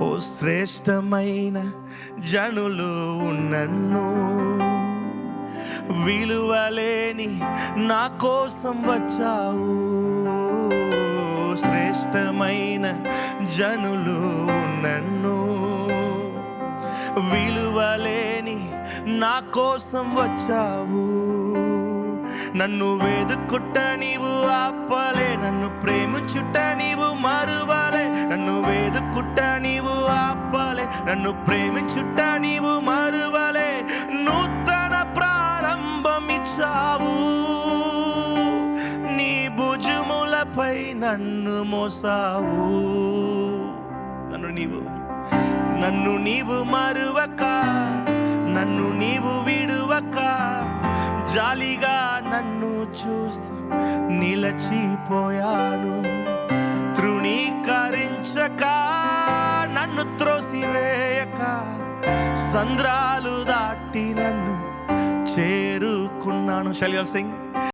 ఓ శ్రేష్టమైన జనులు ఉన్నన్ను. విలువలేని నా కోసం వచ్చావు. శ్రేష్టమైన జనులు నన్ను విలువలేని నా కోసం వచ్చావు. నన్ను వేదుకుట్ట నీవు ఆపలే నన్ను నన్ను ప్రేమించుట నీవు మరువలే నూతన ప్రారంభమిచ్చావు. నీ భుజములపై నన్ను మోసావు. నన్ను నీవు నన్ను నీవు మరువక నన్ను నీవు విడువక జాలిగా నన్ను చూస్తూ నిలచిపోయాను. తృణీకరించక నన్ను త్రోసివే త్రోసివేయక సంద్రాలు దాటి నన్ను చేరుకున్నాను. శల్య సింగ్